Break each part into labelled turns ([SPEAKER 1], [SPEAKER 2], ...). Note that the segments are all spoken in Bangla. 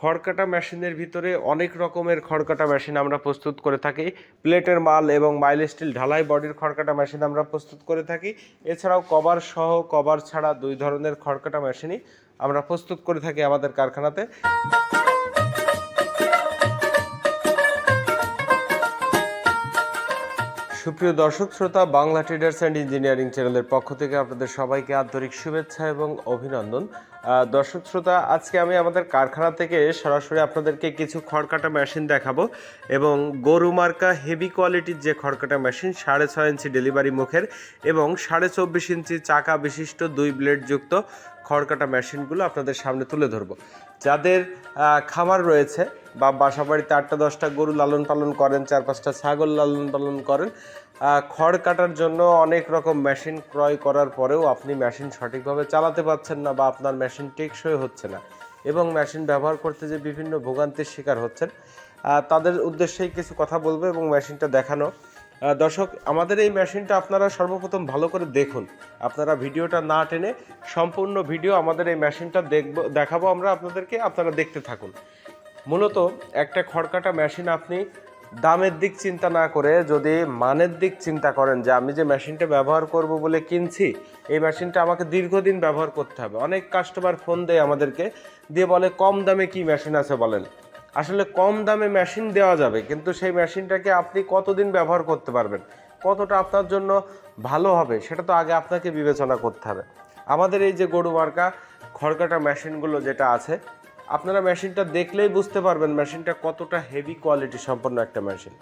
[SPEAKER 1] খড়কাটা মেশিনের ভিতরে অনেক রকমের খড়কাটা মেশিন আমরা প্রস্তুত করে থাকি। প্লেটের মাল এবং মাইল স্টিল ঢালাই বডির খড়কাটা মেশিন আমরা প্রস্তুত করে থাকি। এছাড়াও কভার সহ কভার ছাড়া দুই ধরনের খড়কাটা মেশিনই আমরা প্রস্তুত করে থাকি আমাদের কারখানাতে। সুপ্রিয় দর্শক, শ্রোতা, বাংলা ট্রেডার্স অ্যান্ড ইঞ্জিনিয়ারিং চ্যানেলের পক্ষ থেকে আপনাদের সবাইকে আন্তরিক শুভেচ্ছা এবং অভিনন্দন। দর্শক, শ্রোতা, আজকে আমি আমাদের কারখানা থেকে সরাসরি আপনাদেরকে কিছু খড়কাটা মেশিন দেখাবো এবং গরু মার্কা হেভি কোয়ালিটির যে খড়কাটা মেশিন, সাড়ে ছয় ইঞ্চি ডেলিভারি মুখের এবং সাড়ে চব্বিশ ইঞ্চি চাকা বিশিষ্ট দুই ব্লেড যুক্ত খড়কাটা মেশিনগুলো আপনাদের সামনে তুলে ধরবো। যাদের খামার রয়েছে বা বাসা বাড়িতে আটটা, দশটা গরু লালন পালন করেন, চার পাঁচটা ছাগল লালন পালন করেন খড় কাটার জন্য অনেক রকম মেশিন ক্রয় করার পরেও আপনি মেশিন সঠিকভাবে চালাতে পারছেন না বা আপনার মেশিন টেকসই হচ্ছে না এবং মেশিন ব্যবহার করতে যে বিভিন্ন ভোগান্তির শিকার হচ্ছেন তাদের উদ্দেশ্যেই কিছু কথা বলব এবং মেশিনটা দেখানো। দর্শক, আমাদের এই মেশিনটা আপনারা সর্বপ্রথম ভালো করে দেখুন। আপনারা ভিডিওটা না টেনে সম্পূর্ণ ভিডিও আমাদের এই মেশিনটা দেখব, দেখাবো আমরা আপনাদেরকে, আপনারা দেখতে থাকুন। মূলত একটা খড়কাটা মেশিন আপনি দামের দিক চিন্তা না করে যদি মানের দিক চিন্তা করেন যে আমি যে মেশিনটা ব্যবহার করব বলে কিনছি, এই মেশিনটা আমাকে দীর্ঘদিন ব্যবহার করতে হবে। অনেক কাস্টমার ফোন দেয় আমাদেরকে, দিয়ে বলে, কম দামে কি মেশিন আছে? বলেন। আসলে কম দামে মেশিন দেওয়া যাবে, কিন্তু সেই মেশিনটাকে আপনি কতদিন ব্যবহার করতে পারবেন? কতটা আপনার জন্য ভালো হবে, সেটা তো আগে আপনাকে বিবেচনা করতে হবে। আমাদের এই যে গরু মার্কা, খড়কাটা মেশিনগুলো যেটা আছে, আপনারা মেশিনটা দেখলেই বুঝতে পারবেন মেশিনটা কতটা হেভি কোয়ালিটি সম্পন্ন একটা মেশিন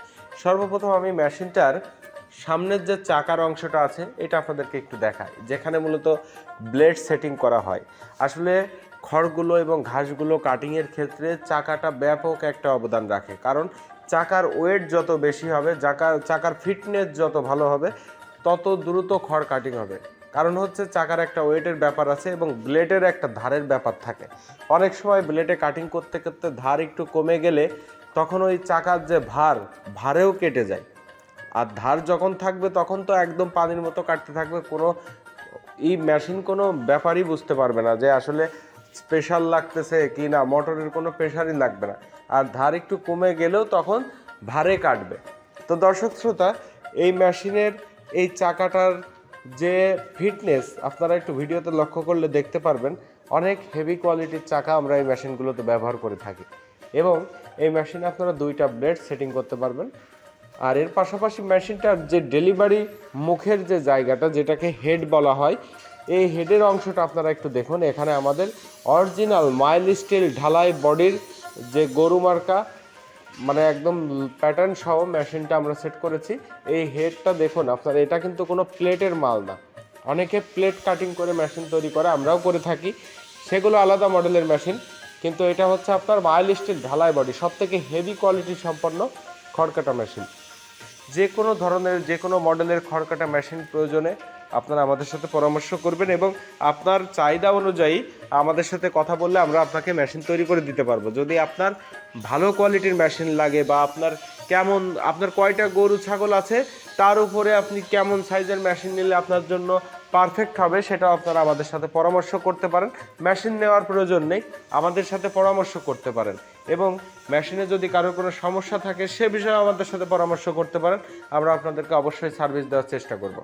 [SPEAKER 1] সর্বপ্রথম আমি মেশিনটার সামনের যে চাকার অংশটা আছে, এটা আপনাদেরকে একটু দেখাই, যেখানে মূলত ব্লেড সেটিং করা হয়। আসলে খড়গুলো এবং ঘাসগুলো কাটিংয়ের ক্ষেত্রে চাকাটা ব্যাপক একটা অবদান রাখে। কারণ চাকার ওয়েট যত বেশি হবে চাকার চাকার ফিটনেস যত ভালো হবে, তত দ্রুত খড় কাটিং হবে। কারণ হচ্ছে চাকার একটা ওয়েটের ব্যাপার আছে এবং ব্লেডের একটা ধারের ব্যাপার থাকে। অনেক সময় ব্লেডে কাটিং করতে করতে ধার একটু কমে গেলে তখন ওই চাকার যে ভার, ভারেও কেটে যায়। আর ধার যখন থাকবে তখন তো একদম পানির মতো কাটতে থাকবে, কোনো এই মেশিন কোনো ব্যাপারই বুঝতে পারবে না যে আসলে স্পেশাল লাগতেছে কি না, মোটরের কোনো প্রেশারই লাগবে না। আর ধার একটু কমে গেলেও তখন ভারে কাটবে। তো দর্শক শ্রোতা, এই মেশিনের এই চাকাটার যে ফিটনেস আপনারা একটু ভিডিওতে লক্ষ্য করলে দেখতে পারবেন, অনেক হেভি কোয়ালিটির চাকা আমরা এই মেশিনগুলোতে ব্যবহার করে থাকি। এবং এই মেশিনে আপনারা দুইটা ব্লেড সেটিং করতে পারবেন। আর এর পাশাপাশি মেশিনটার যে ডেলিভারি মুখের যে জায়গাটা, যেটাকে হেড বলা হয় এই হেডের অংশটা আপনারা একটু দেখুন। এখানে আমাদের অরিজিনাল মাইল স্টিল ঢালাই বডির যে গরু মার্কা মানে একদম প্যাটার্ন সহ মেশিনটা আমরা সেট করেছি। এই হেডটা দেখুন, আপনার এটা কিন্তু কোনো প্লেটের মাল না। অনেকে প্লেট কাটিং করে মেশিন তৈরি করে, আমরাও করে থাকি। সেগুলো আলাদা মডেলের মেশিন কিন্তু এটা হচ্ছে আপনার মাইল স্টিল ঢালাই বডি সব থেকে হেভি কোয়ালিটি সম্পন্ন খড়কাটা মেশিন যে কোনো ধরনের, যে কোনো মডেলের খড়কাটা মেশিন প্রয়োজনে আপনারা আমাদের সাথে পরামর্শ করবেন এবং আপনার চাহিদা অনুযায়ী আমাদের সাথে কথা বললে আমরা আপনাকে মেশিন তৈরি করে দিতে পারব। যদি আপনার ভালো কোয়ালিটির মেশিন লাগে বা আপনার কেমন, আপনার কয়টা গরু, ছাগল আছে, তার উপরে আপনি কেমন সাইজের মেশিন নিলে আপনার জন্য পারফেক্ট হবে সেটা আপনারা আমাদের সাথে পরামর্শ করতে পারেন। মেশিন নেওয়ার প্রয়োজন নেই, আমাদের সাথে পরামর্শ করতে পারেন এবং মেশিনে যদি কারোর কোনো সমস্যা থাকে, সে বিষয়ে আমাদের সাথে পরামর্শ করতে পারেন। আমরা আপনাদেরকে অবশ্যই সার্ভিস দেওয়ার চেষ্টা করব।